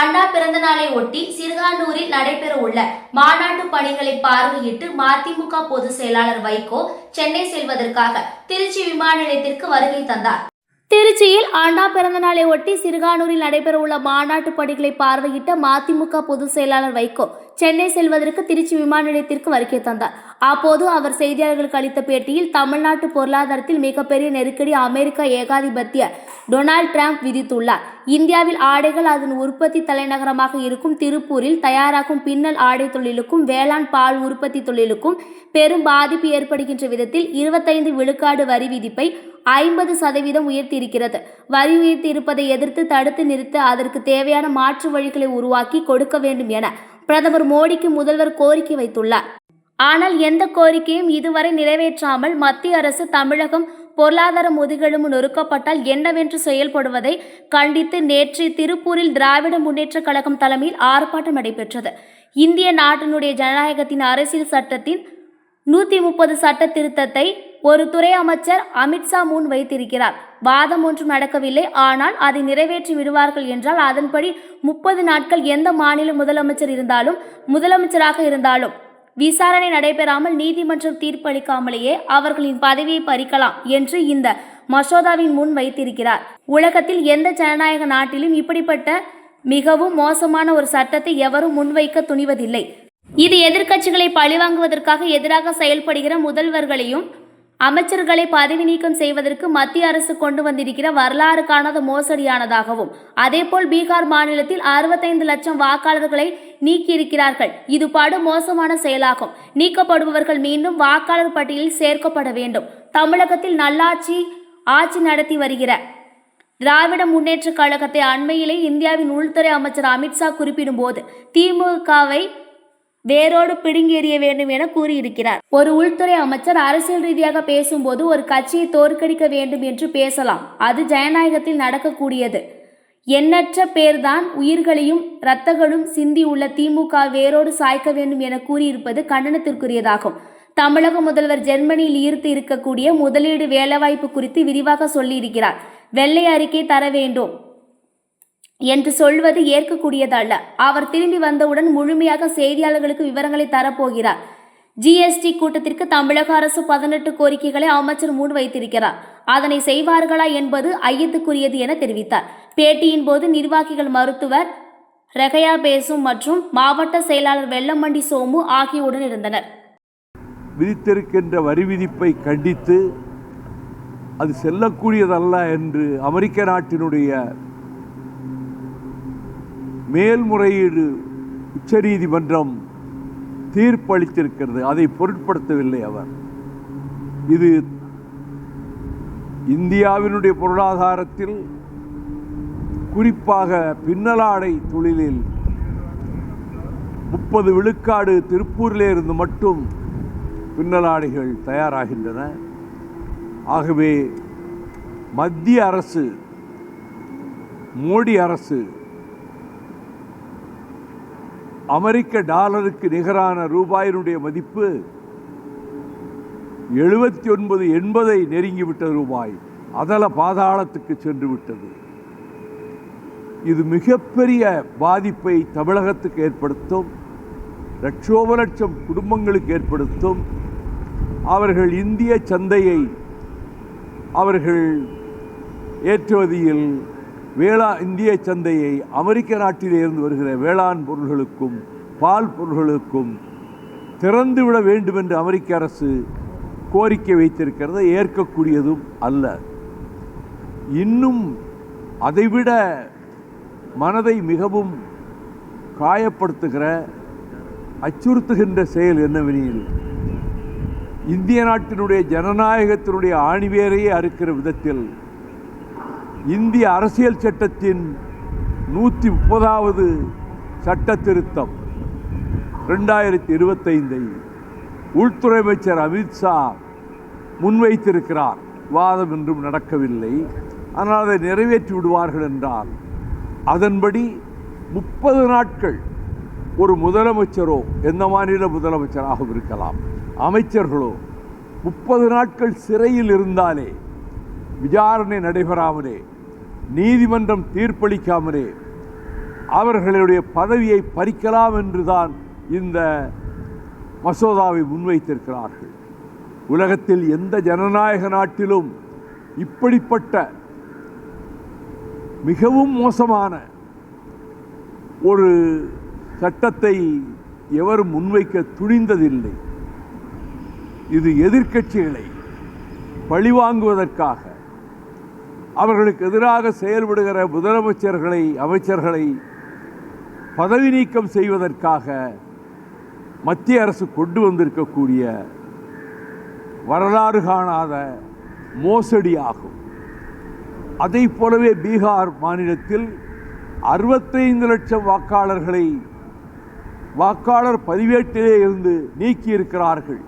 அண்ணா பிறந்த நாளை ஒட்டி சிறுகானூரில் நடைபெற உள்ள மாநாட்டு பணிகளை பார்வையிட்டு மதிமுக பொதுச் செயலாளர் வைகோ சென்னை செல்வதற்காக திருச்சி விமான நிலையத்திற்கு வருகை தந்தார். திருச்சியில் அண்ணா பிறந்த நாளை ஒட்டி சிறுகானூரில் நடைபெறவுள்ள மாநாட்டு பணிகளை பார்வையிட்ட மதிமுக பொதுச் செயலாளர் வைகோ சென்னை செல்வதற்கு திருச்சி விமான நிலையத்திற்கு வருகை தந்தார். அப்போது அவர் செய்தியாளர்களுக்கு அளித்த பேட்டியில் தமிழ்நாட்டு பொருளாதாரத்தில் மிகப்பெரிய நெருக்கடி அமெரிக்க ஏகாதிபத்திய டொனால்ட் ட்ரம்ப் விதித்துள்ளார். இந்தியாவில் ஆடைகள் அதன் உற்பத்தி தலைநகரமாக இருக்கும் திருப்பூரில் தயாராகும் பின்னல் ஆடை தொழிலுக்கும் வேளாண் பால் உற்பத்தி தொழிலுக்கும் பெரும் பாதிப்பு ஏற்படுகின்ற விதத்தில் இருபத்தைந்து விழுக்காடு வரி விதிப்பை ஐம்பது சதவீதம் உயர்த்தியிருக்கிறது. வரி உயர்த்தி இருப்பதை எதிர்த்து தடுத்து நிறுத்த அதற்கு தேவையான மாற்று வழிகளை உருவாக்கி கொடுக்க வேண்டும் என பிரதமர் மோடிக்கு முதல்வர் கோரிக்கை வைத்துள்ளார். ஆனால் எந்த கோரிக்கையும் இதுவரை நிறைவேற்றாமல் மத்திய அரசு தமிழகம் பொருளாதார முதுகெலும்பு நொறுக்கப்பட்டால் என்னவென்று செயல்படுவதை கண்டித்து நேற்று திருப்பூரில் திராவிட முன்னேற்றக் கழகம் தலைமையில் ஆர்ப்பாட்டம் நடைபெற்றது. இந்திய நாட்டினுடைய ஜனநாயகத்தின் அரசியல் சட்டத்தின் நூற்றி முப்பது சட்ட திருத்தத்தை ஒரு துறை அமைச்சர் அமித்ஷா முன் வைத்திருக்கிறார். வாதம் ஒன்றும் நடக்கவில்லை. ஆனால் அதை நிறைவேற்றி விடுவார்கள் என்றால் அதன்படி முப்பது நாட்கள் எந்த மாநில முதலமைச்சர் இருந்தாலும் முதலமைச்சராக இருந்தாலும் விசாரணை நடைபெறாமல் நீதிமன்றம் தீர்ப்பளிக்காமலேயே அவர்களின் பதவியை பறிக்கலாம் என்று இந்த மசோதாவின் முன் வைத்திருக்கிறார். உலகத்தில் எந்த ஜனநாயக நாட்டிலும் இப்படிப்பட்ட மிகவும் மோசமான ஒரு சட்டத்தை எவரும் முன்வைக்க துணிவதில்லை. இது எதிர்க்கட்சிகளை பழிவாங்குவதற்காக எதிராக செயல்படுகிற முதல்வர்களையும் அமைச்சர்களை பதவி நீக்கம் செய்வதற்கு மத்திய அரசு கொண்டு வந்திருக்கிற வரலாறு காணாத மோசடியானதாகவும் அதேபோல் பீகார் மாநிலத்தில் அறுபத்தைந்து லட்சம் வாக்காளர்களை நீக்கியிருக்கிறார்கள். இது படு மோசமான செயலாகும். நீக்கப்படுபவர்கள் மீண்டும் வாக்காளர் பட்டியலில் சேர்க்கப்பட வேண்டும். தமிழகத்தில் நல்லாட்சி ஆட்சி நடத்தி வருகிற திராவிட முன்னேற்றக் கழகத்தை அண்மையிலே இந்தியாவின் உள்துறை அமைச்சர் அமித்ஷா குறிப்பிடும்போது திமுகவை வேரோடு பிடுங்கி எறிய வேண்டும் என கூறியிருக்கிறார். ஒரு உள்துறை அமைச்சர் அரசியல் ரீதியாக பேசும்போது ஒரு கட்சியை தோற்கடிக்க வேண்டும் என்று பேசலாம். அது ஜனநாயகத்தில் நடக்கக்கூடியது. எண்ணற்ற பேர்தான் உயிர்களையும் இரத்தங்களும் சிந்தி உள்ள திமுக வேரோடு சாய்க்க வேண்டும் என கூறியிருப்பது கண்டனத்திற்குரியதாகும். தமிழக முதல்வர் ஜெர்மனியில் ஈர்த்து இருக்கக்கூடிய முதலீடு வேலைவாய்ப்பு குறித்து விரிவாக சொல்லியிருக்கிறார். வெள்ளை அறிக்கை தர வேண்டும். என்று சொல்வது ஏற்கக்கூடியதல்ல. அவர் திரும்பி வந்தவுடன் முழுமையாக செய்தியாளர்களுக்கு விவரங்களை தரப்போகிறார். ஜிஎஸ்டி கூட்டத்திற்கு தமிழக அரசு பதினெட்டு கோரிக்கைகளை அமைச்சர் முன் வைத்திருக்கிறார் அதனை செய்வார்களா என்பது ஐயத்துக்குரியது என தெரிவித்தார். பேட்டியின் போது நிர்வாகிகள் மருத்துவர் ரெகையா பேசும் மற்றும் மாவட்ட செயலாளர் வெள்ளமண்டி சோமு ஆகியோருடன் இருந்தனர். விதித்திருக்கின்ற வரி விதிப்பை கண்டித்து அது செல்லக்கூடியதல்ல என்று அமெரிக்க நாட்டினுடைய மேல்முறையீடு உச்சநீதிமன்றம் தீர்ப்பளித்திருக்கிறது. அதை பொருட்படுத்தவில்லை அவர். இது இந்தியாவினுடைய பொருளாதாரத்தில் குறிப்பாக பின்னலாடை தொழிலில் முப்பது விழுக்காடு திருப்பூரிலே இருந்து மட்டும் பின்னலாடைகள் தயாராகின்றன. ஆகவே மத்திய அரசு மோடி அரசு அமெரிக்க டாலருக்கு நிகரான ரூபாயினுடைய மதிப்பு எழுபத்தி ஒன்பது எண்பதை நெருங்கிவிட்ட ரூபாய். அதல பாதாளத்துக்கு சென்று விட்டது. இது மிகப்பெரிய பாதிப்பை தமிழகத்துக்கு ஏற்படுத்தும். லட்சோப லட்சம் குடும்பங்களுக்கு ஏற்படுத்தும். அவர்கள் இந்திய சந்தையை அவர்கள் ஏற்றுவதில் வேளா இந்திய சந்தையை அமெரிக்க நாட்டிலிருந்து வருகிற வேளாண் பொருள்களுக்கும் பால் பொருள்களுக்கும் திறந்துவிட வேண்டும் என்று அமெரிக்க அரசு கோரிக்கை வைத்திருக்கிறது ஏற்கக்கூடியதும் அல்ல. இன்னும் அதைவிட மனதை மிகவும் காயப்படுத்துகிற அச்சுறுத்துகின்ற செயல் என்னவெனில் இந்திய நாட்டினுடைய ஜனநாயகத்தினுடைய ஆணிவேரையே அறுக்கிற விதத்தில் இந்திய அரசியல் சட்டத்தின் நூற்றி முப்பதாவது சட்ட திருத்தம் ரெண்டாயிரத்தி இருபத்தைந்தை உள்துறை அமைச்சர் அமித்ஷா முன்வைத்திருக்கிறார். வாதம் என்றும் நடக்கவில்லை. ஆனால் அதை நிறைவேற்றி விடுவார்கள் என்றால் அதன்படி முப்பது நாட்கள் ஒரு முதலமைச்சரோ எந்த மாநில முதலமைச்சராகவும் இருக்கலாம் அமைச்சர்களோ முப்பது நாட்கள் சிறையில் இருந்தாலே விசாரணை நடைபெறாமலே நீதிமன்றம் தீர்ப்பளிக்காமலே அவர்களுடைய பதவியை பறிக்கலாம் என்றுதான் இந்த மசோதாவை முன்வைத்திருக்கிறார்கள். உலகத்தில் எந்த ஜனநாயக நாட்டிலும் இப்படிப்பட்ட மிகவும் மோசமான ஒரு சட்டத்தை எவரும் முன்வைக்க துணிந்ததில்லை. இது எதிர்க்கட்சிகளை பழிவாங்குவதற்காக அவர்களுக்கு எதிராக செயல்படுகிற முதலமைச்சர்களை அமைச்சர்களை பதவி நீக்கம் செய்வதற்காக மத்திய அரசு கொண்டு வந்திருக்கக்கூடிய வரலாறு காணாத மோசடியாகும். அதை போலவே பீகார் மாநிலத்தில் அறுபத்தைந்து லட்சம் வாக்காளர்களை வாக்காளர் பதிவேட்டிலே இருந்து நீக்கியிருக்கிறார்கள்.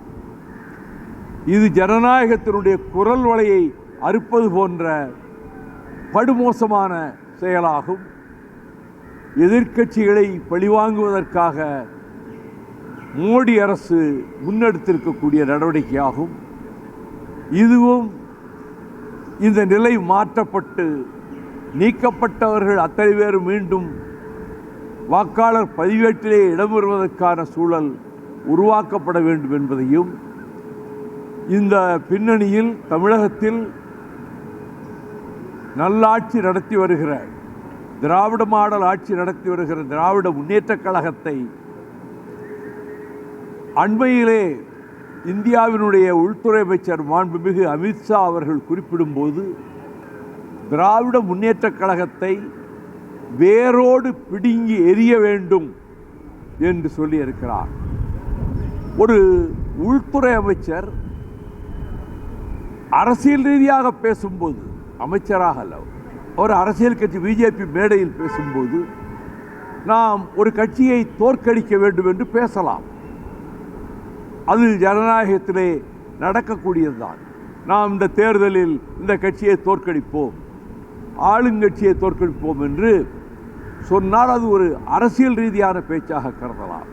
இது ஜனநாயகத்தினுடைய குரல் வலையை அறுப்பது போன்ற படுமோசமான செயலாகும். எதிர்க்கட்சிகளை பழிவாங்குவதற்காக மோடி அரசு முன்னெடுத்திருக்கக்கூடிய நடவடிக்கையாகும். இதுவும் இந்த நிலை மாற்றப்பட்டு நீக்கப்பட்டவர்கள் அத்தனை பேர் மீண்டும் வாக்காளர் பதிவேட்டிலே இடம்பெறுவதற்கான சூழல் உருவாக்கப்பட வேண்டும் என்பதையும் இந்த பின்னணியில் தமிழகத்தில் நல்லாட்சி நடத்தி வருகிற திராவிட மாடல் ஆட்சி நடத்தி வருகிற திராவிட முன்னேற்றக் கழகத்தை அண்மையிலே இந்தியாவினுடைய உள்துறை அமைச்சர் மாண்புமிகு அமித்ஷா அவர்கள் குறிப்பிடும்போது திராவிட முன்னேற்றக் கழகத்தை வேரோடு பிடுங்கி எரிய வேண்டும் என்று சொல்லியிருக்கிறார். ஒரு உள்துறை அமைச்சர் அரசியல் ரீதியாக பேசும்போது அமைச்சராக அல்ல ஒரு அரசியல் கட்சி பிஜேபி மேடையில் பேசும்போது நாம் ஒரு கட்சியை தோற்கடிக்க வேண்டும் என்று பேசலாம். அது ஜனநாயகத்திலே நடக்கக்கூடியதுதான். நாம் இந்த தேர்தலில் இந்த கட்சியை தோற்கடிப்போம். ஆளுங்கட்சியை தோற்கடிப்போம் என்று சொன்னால் அது ஒரு அரசியல் ரீதியான பேச்சாக கருதலாம்.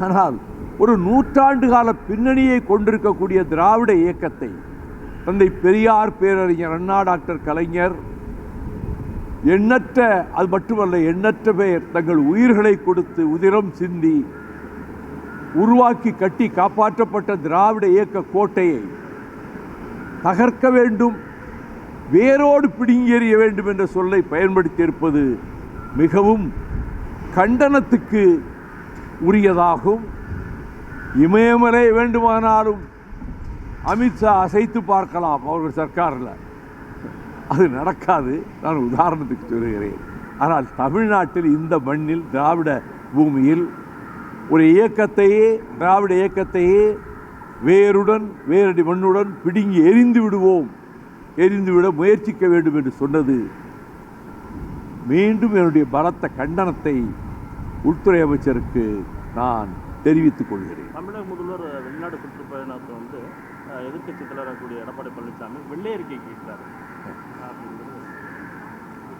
ஆனால் ஒரு நூற்றாண்டு கால பின்னணியை கொண்டிருக்கக்கூடிய திராவிட இயக்கத்தை தந்தை பெரியார் பேரறிஞர் அண்ணா டாக்டர் கலைஞர். எண்ணற்ற அது மட்டுமல்ல எண்ணற்ற பேர் தங்கள் உயிர்களை கொடுத்து உதிரம் சிந்தி உருவாக்கி கட்டி காப்பாற்றப்பட்ட திராவிட இயக்க கோட்டையை தகர்க்க வேண்டும் வேரோடு பிடுங்கியேறிய வேண்டும் என்ற சொல்லை பயன்படுத்தியிருப்பது மிகவும் கண்டனத்துக்கு உரியதாகும். இமயமலை வேண்டுமானாலும் அமித்ஷா அசைத்து பார்க்கலாம் அவர்கள் சர்க்காரில். அது நடக்காது. நான் உதாரணத்துக்கு சொல்கிறேன் ஆனால் தமிழ்நாட்டில் இந்த மண்ணில் திராவிட பூமியில் ஒரு இயக்கத்தையே திராவிட இயக்கத்தையே வேருடன் வேரடி மண்ணுடன் பிடுங்கி எரிந்து விடுவோம். எரிந்துவிட முயற்சிக்க வேண்டும் என்று சொன்னது. மீண்டும் என்னுடைய பலத்த கண்டனத்தை உள்துறை அமைச்சருக்கு நான் தெரிவித்துக் கொள்கிறேன். தமிழக முதல்வர் வெளிநாடு சுற்றுப்பயணத்தை வந்து எதிர்க்கட்சி தலைவராக எடப்பாடி பழனிசாமி வெள்ளை அறிக்கை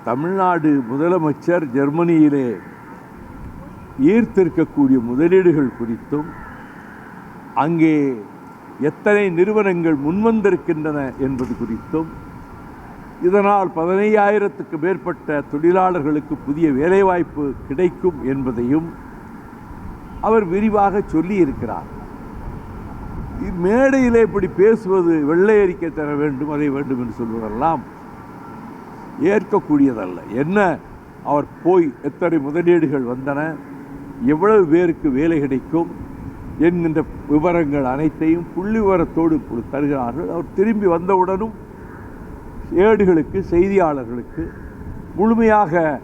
தமிழ்நாடு முதலமைச்சர் ஜெர்மனியிலே ஈர்த்திருக்கக்கூடிய முதலீடுகள் குறித்தும் அங்கே எத்தனை நிறுவனங்கள் முன்வந்திருக்கின்றன என்பது குறித்தும் இதனால் பதினையாயிரத்துக்கு மேற்பட்ட தொழிலாளர்களுக்கு புதிய வேலைவாய்ப்பு கிடைக்கும் என்பதையும் அவர் விரிவாக சொல்லியிருக்கிறார். மேடையில் இப்படி பேசுவது வெள்ளை அறிக்கை தர வேண்டும் அதை வேண்டும் என்று சொல்வதெல்லாம் ஏற்கக்கூடியதல்ல. என்ன? அவர் போய் எத்தனை முதலீடுகள் வந்தன? எவ்வளவு பேருக்கு வேலை கிடைக்கும்? என்கின்ற விவரங்கள் அனைத்தையும் புள்ளி விவரத்தோடு தருகிறார்கள். அவர் திரும்பி வந்தவுடனும் ஏடுகளுக்கு செய்தியாளர்களுக்கு முழுமையாக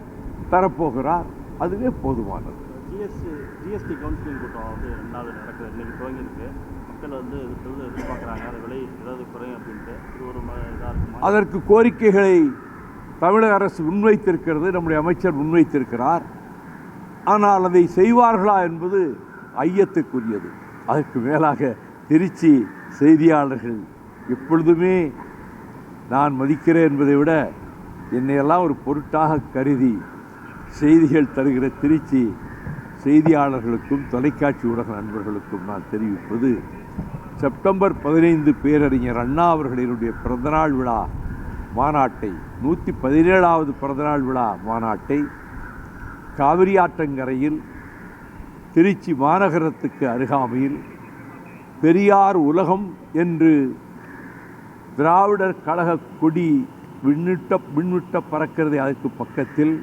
தரப்போகிறார். அதுவே போதுமானது. ஜிஎஸ்டி ஜிஎஸ்டி கவுன்சிலிங் கூட்டம் வந்து ரெண்டாவது நடக்குது. இன்னைக்கு துவங்கியிருக்கு. மக்கள் வந்து எதிர்பார்க்குறாங்க. அது விலை ஏதாவது குறையும் அப்படின்ட்டு. இது ஒரு இதாக இருக்குமா? அதற்கு கோரிக்கைகளை தமிழக அரசு முன்வைத்திருக்கிறது நம்முடைய அமைச்சர் முன்வைத்திருக்கிறார். ஆனால் அதை செய்வார்களா என்பது ஐயத்துக்குரியது. அதற்கு மேலாக திருச்சி செய்தியாளர்கள் எப்பொழுதுமே நான் மதிக்கிறேன் என்பதை விட என்னையெல்லாம் ஒரு பொருட்டாக கருதி செய்திகள் தருகிற திருச்சி செய்தியாளர்களுக்கும் தொலைக்காட்சி ஊடக நண்பர்களுக்கும் நான் தெரிவிப்பது செப்டம்பர் பதினைந்து பேரறிஞர் அண்ணா அவர்களினுடைய பிறந்தநாள் விழா மாநாட்டை நூற்றி பதினேழாவது பிறந்தநாள் விழா மாநாட்டை காவிரி ஆற்றங்கரையில் திருச்சி மாநகரத்துக்கு அருகாமையில் பெரியார் உலகம் என்று திராவிடர் கழக கொடி விண்ணிட்ட விண்விட்ட பறக்கிறது அதற்கு பக்கத்தில்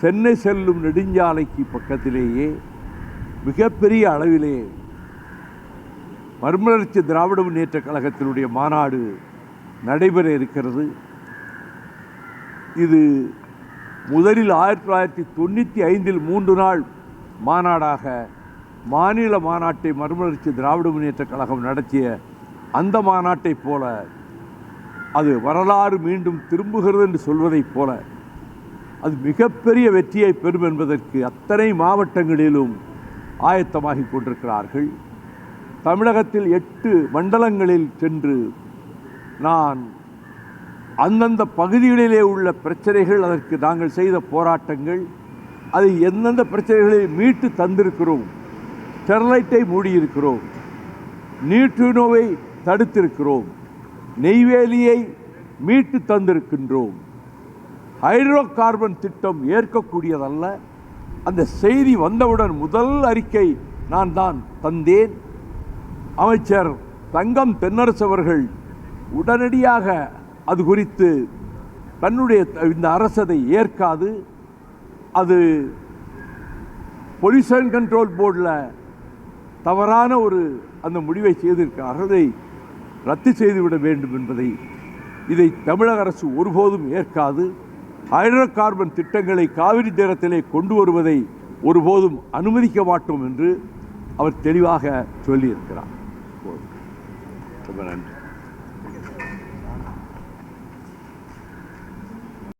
சென்னை செல்லும் நெடுஞ்சாலைக்கு பக்கத்திலேயே மிகப்பெரிய அளவிலே மறுமலர்ச்சி திராவிட முன்னேற்ற கழகத்தினுடைய மாநாடு நடைபெற இருக்கிறது. இது முதலில் ஆயிரத்தி தொள்ளாயிரத்தி தொண்ணூற்றி ஐந்தில் மூன்று நாள் மாநாடாக மாநில மாநாட்டை மறுமலர்ச்சி திராவிட முன்னேற்ற கழகம் நடத்திய அந்த மாநாட்டைப் போல அது வரலாறு மீண்டும் திரும்புகிறது என்று சொல்வதைப் போல அது மிகப்பெரிய வெற்றியை பெறும் என்பதற்கு அத்தனை மாவட்டங்களிலும் ஆயத்தமாகி கொண்டிருக்கிறார்கள். தமிழகத்தில் எட்டு மண்டலங்களில் சென்று நான் அந்தந்த பகுதிகளிலே உள்ள பிரச்சனைகள் அதற்கு நாங்கள் செய்த போராட்டங்கள் அதை எந்தெந்த பிரச்சனைகளை மீட்டு தந்திருக்கிறோம் ஸ்டெர்லைட்டை மூடியிருக்கிறோம் நியூட்ரினோவை தடுத்திருக்கிறோம் நெய்வேலியை மீட்டு தந்திருக்கின்றோம். ஹைட்ரோ கார்பன் திட்டம் ஏற்கக்கூடியதல்ல. அந்த செய்தி வந்தவுடன் முதல் அறிக்கை நான் தான் தந்தேன். அமைச்சர் தங்கம் தென்னரசு அவர்கள் உடனடியாக அது குறித்து தன்னுடைய இந்த அரசதை ஏற்காது. அது பொல்யூஷன் கண்ட்ரோல் போர்டில் தவறான ஒரு அந்த முடிவை செய்திருக்கிறார்கள். அதை ரத்து செய்துவிட வேண்டும் என்பதை இதை தமிழக அரசு ஒருபோதும் ஏற்காது. ஹைட்ரோ கார்பன் திட்டங்களை காவிரி தீரத்திலே கொண்டு வருவதை ஒருபோதும் அனுமதிக்க மாட்டோம் என்று அவர் தெளிவாக சொல்லியிருக்கிறார். We're going to